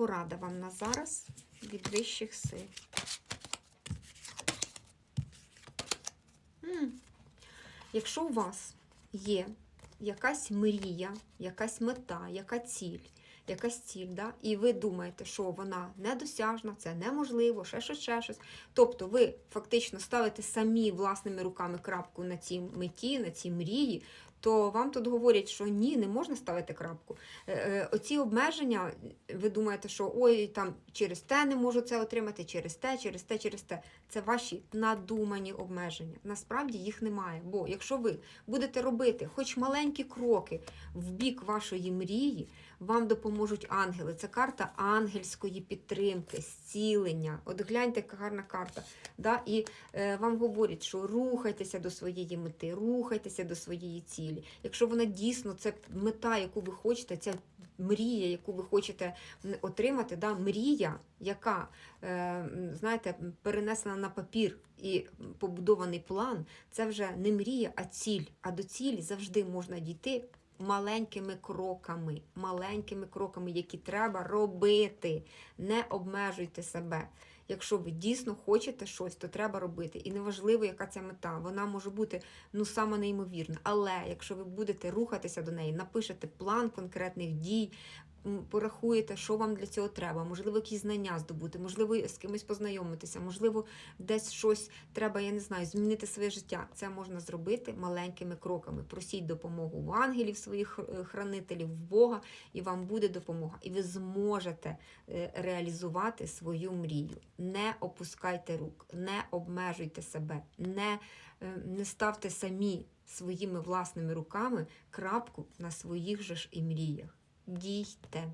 порада вам на зараз від вищих сил? Якщо у вас є якась мрія, якась мета, яка ціль, якась ціль, да? і ви думаєте, що вона недосяжна, це неможливо, ще щось, ще щось. Тобто ви фактично ставите самі власними руками крапку на цій меті, на цій мрії, то вам тут говорять, що ні, не можна ставити крапку. Е, е, Оці обмеження, ви думаєте, що ой, там через те не можу це отримати, через те, через те, через те. Це ваші надумані обмеження. Насправді їх немає. Бо якщо ви будете робити хоч маленькі кроки в бік вашої мрії, вам допоможуть ангели. Це карта ангельської підтримки, зцілення. От гляньте, яка гарна карта. Да? І е, вам говорять, що рухайтеся до своєї мети, рухайтеся до своєї цілі. Якщо вона дійсно це мета, яку ви хочете, ця мрія, яку ви хочете отримати, да? мрія, яка е, знаєте, перенесена на папір і побудований план, це вже не мрія, а ціль. А до цілі завжди можна дійти маленькими кроками, маленькими кроками, які треба робити. Не обмежуйте себе. Якщо ви дійсно хочете щось, то треба робити. І неважливо, яка ця мета. Вона може бути ну саме неймовірна. Але якщо ви будете рухатися до неї, напишете план конкретних дій, порахуєте, що вам для цього треба, можливо, якісь знання здобути, можливо, з кимось познайомитися, можливо, десь щось треба, я не знаю, змінити своє життя. Це можна зробити маленькими кроками. Просіть допомогу в ангелів, своїх е, хранителів, в Бога, і вам буде допомога. І ви зможете е, реалізувати свою мрію. Не опускайте рук, не обмежуйте себе, не, е, не ставте самі своїми власними руками крапку на своїх же ж і мріях. Дійте.